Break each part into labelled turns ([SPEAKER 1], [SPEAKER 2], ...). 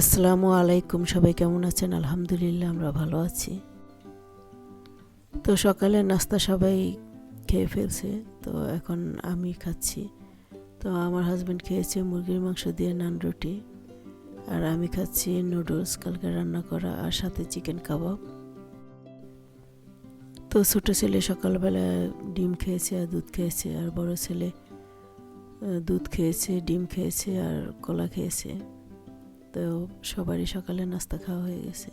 [SPEAKER 1] আসসালামু আলাইকুম, সবাই কেমন আছেন? আলহামদুলিল্লাহ, আমরা ভালো আছি। তো সকালে নাস্তা সবাই খেয়ে ফেলছে, তো এখন আমি খাচ্ছি। তো আমার হাজব্যান্ড খেয়েছে মুরগির মাংস দিয়ে নান রুটি, আর আমি খাচ্ছি নুডলস কালকে রান্না করা, আর সাথে চিকেন কাবাব তো ছোটো ছেলে সকালবেলা ডিম খেয়েছে, আর দুধ খেয়েছে, আর বড় ছেলে দুধ খেয়েছে, ডিম খেয়েছে, আর কলা খেয়েছে। তো সবারই সকালে নাস্তা খাওয়া হয়ে গেছে।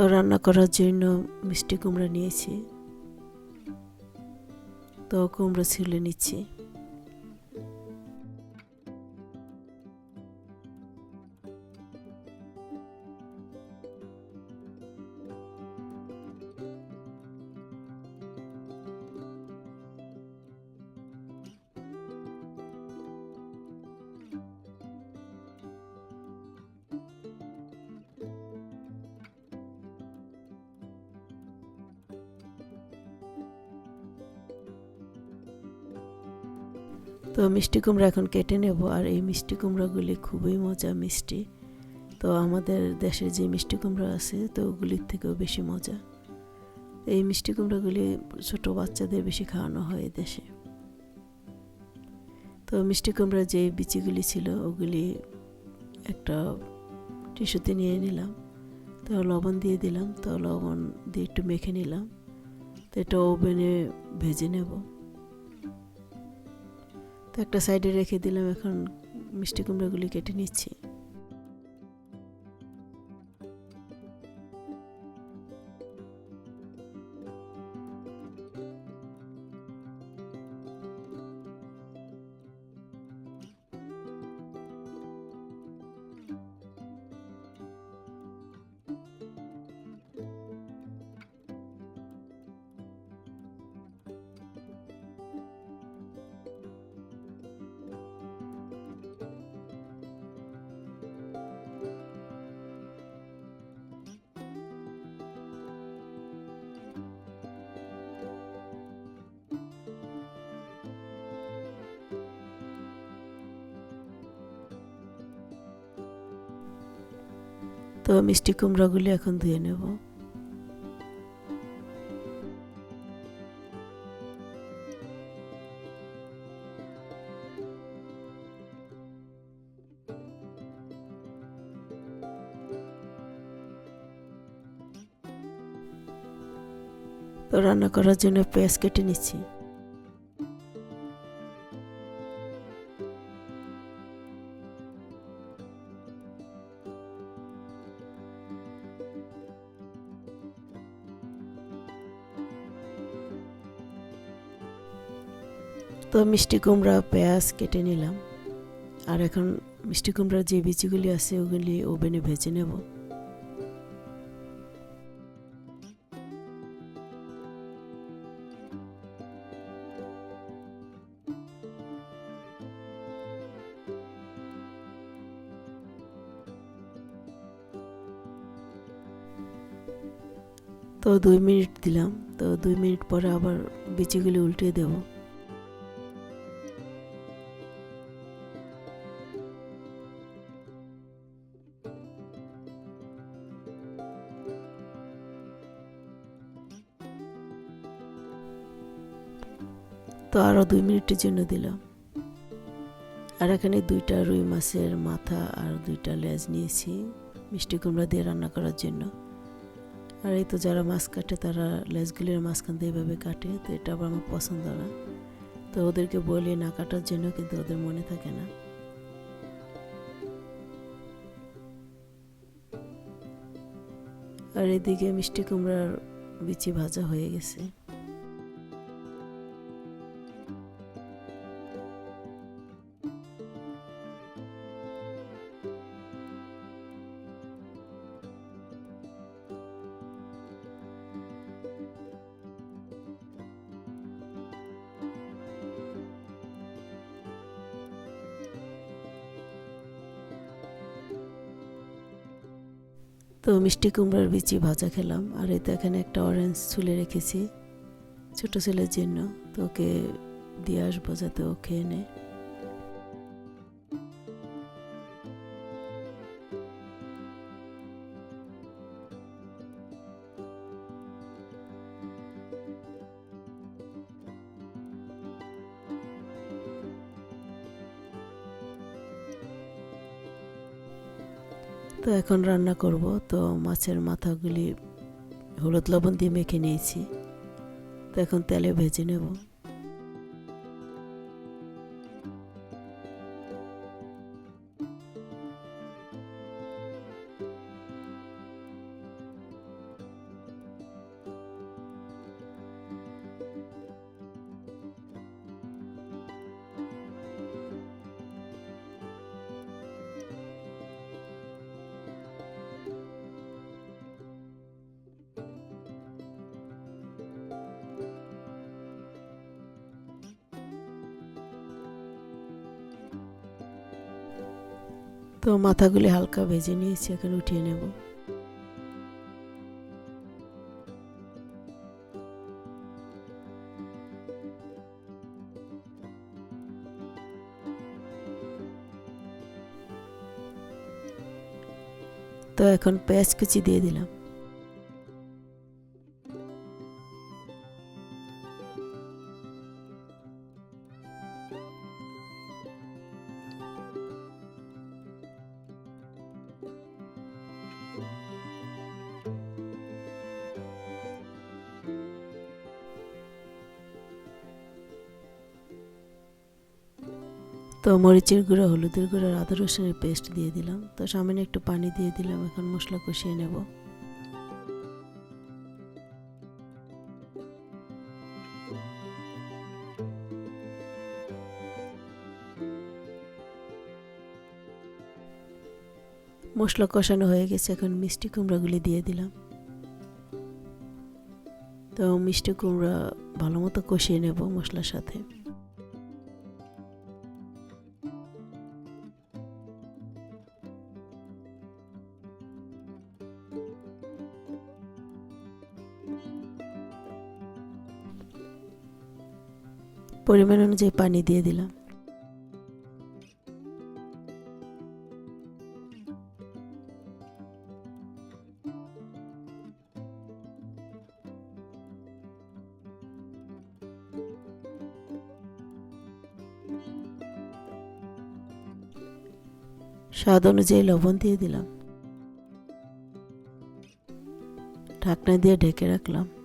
[SPEAKER 1] তো রান্না করার জন্য মিষ্টি কুমড়া নিয়েছি। তো কুমড়ো ছিলে নিচ্ছি। তো মিষ্টি কুমড়া এখন কেটে নেব, আর এই মিষ্টি কুমড়াগুলি খুবই মজা মিষ্টি। তো আমাদের দেশের যে মিষ্টি কুমড়া আছে, তো ওগুলির থেকেও বেশি মজা। এই মিষ্টি কুমড়াগুলি ছোট বাচ্চাদের বেশি খাওয়ানো হয় দেশে। তো মিষ্টি কুমড়ার যে বিচিগুলি ছিল, ওগুলি একটা টিস্যুতে নিয়ে নিলাম। তো লবণ দিয়ে দিলাম, তো লবণ দিয়ে একটু মেখে নিলাম। তো এটা ওভেনে ভেজে নেব। একটা সাইডে রেখে দিলাম এখন মিষ্টি কুমড়াগুলি কেটে নিচ্ছি। তো মিষ্টি কুমড়াগুলি এখন ধুয়ে নেব। তো রান্না করার জন্য পেঁয়াজ কেটে নিচ্ছি। তো মিষ্টি কুমড়া, পেঁয়াজ কেটে নিলাম। আর এখন মিষ্টি কুমড়ার যে বিচিগুলি আছে, ওগুলি ওভেনে ভেজে নেব। তো দুই মিনিট দিলাম। তো দুই মিনিট পরে আবার বিচিগুলি উল্টে দেবো। আরও দুই মিনিটের জন্য দিলাম আর এখানে দুইটা রুই মাছের মাথা আর দুইটা লেজ নিয়েছি, মিষ্টি কুমড়া দিয়ে রান্না করার জন্য। আর এই তো যারা মাছ কাটে তারা লেজগুলির মাঝখান দিয়ে এভাবে কাটে, তো এটা আবার আমার পছন্দ না। তো ওদেরকে বলি না কাটার জন্য, কিন্তু ওদের মনে থাকে না। আর এদিকে মিষ্টি কুমড়ার বিচি ভাজা হয়ে গেছে। তো মিষ্টি কুমড়ার বিচি ভাজা খেলাম, আর এতে এখানে একটা অরেঞ্জ ছুলে রেখেছি, ছোটো ছেলের জন্য। তো ওকে দিয়ে আসব যাতে ও খেয়ে নেয়। তো এখন রান্না করব। তো মাছের মাথাগুলি হলুদ লবণ দিয়ে মেখে নিয়েছি। তো এখন তেলে ভেজে নেব। তো মাথাগুলি হালকা ভেজে নিয়েছি এখন উঠিয়ে নেব। তো এখন পেঁয়াজ কুচি দিয়ে দিলাম। তো মরিচের গুঁড়ো, হলুদের গুঁড়ো আদা রসুনের পেস্ট দিয়ে দিলাম। তো সামান্য একটু পানি দিয়ে দিলাম, এখন মশলা কষিয়ে নেব। মশলা কষানো হয়ে গেছে, এখন মিষ্টি কুমড়াগুলি দিয়ে দিলাম। তো মিষ্টি কুমড়া ভালো মতো কষিয়ে নেব মশলার সাথে। পরিমাণ অনুযায়ী পানি দিয়ে দিলাম। স্বাদ অনুযায়ী লবণ দিয়ে দিলাম। ঢাকনা দিয়ে ঢেকে রাখলাম।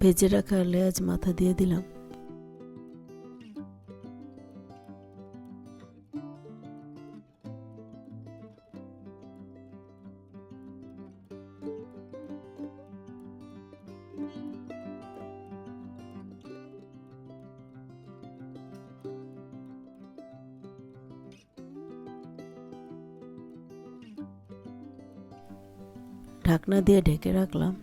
[SPEAKER 1] ভেজে রাখা লেয়াজ মাথা দিয়ে দিলাম। ঢাকনা দিয়ে ঢেকে রাখলাম।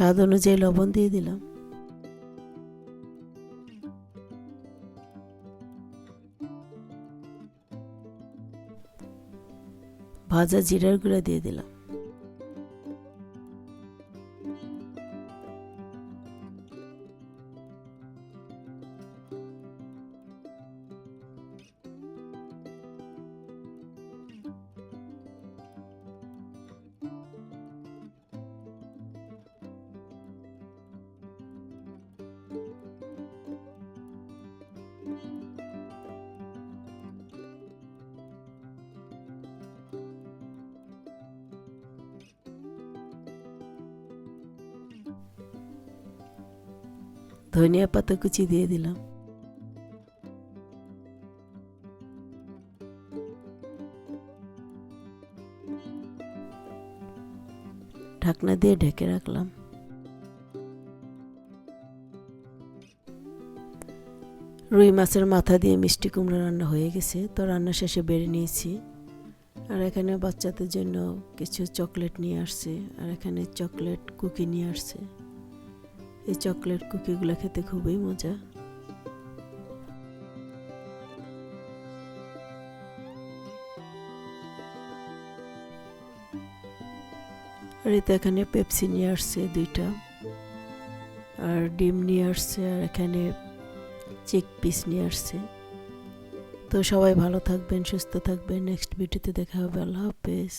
[SPEAKER 1] স্বাদ অনুযায়ী লবণ দিয়ে দিলাম। ভাজা জিরার গুঁড়া দিয়ে দিলাম। ধনিয়া পাতা কুচি দিয়ে দিলাম। ঢাকনা দিয়ে ঢেকে রাখলাম। রুই মাছের মাথা দিয়ে মিষ্টি কুমড়া রান্না হয়ে গেছে, তো রান্না শেষে বেড়ে নিয়েছি। আর এখানে বাচ্চাদের জন্য কিছু চকলেট নিয়ে আসছে, আর এখানে চকলেট কুকি নিয়ে আসছে। এই চকলেট কুকিগুলো খেতে খুবই মজা। আর এতে এখানে পেপসি নিয়ে আসছে দুইটা, আর ডিম নিয়ে আসছে, আর এখানে চিক পিস নিয়ে আসছে। তো সবাই ভালো থাকবেন, সুস্থ থাকবেন। নেক্সট ভিডিওতে দেখা হবে। আল্লাহ হাফেজ।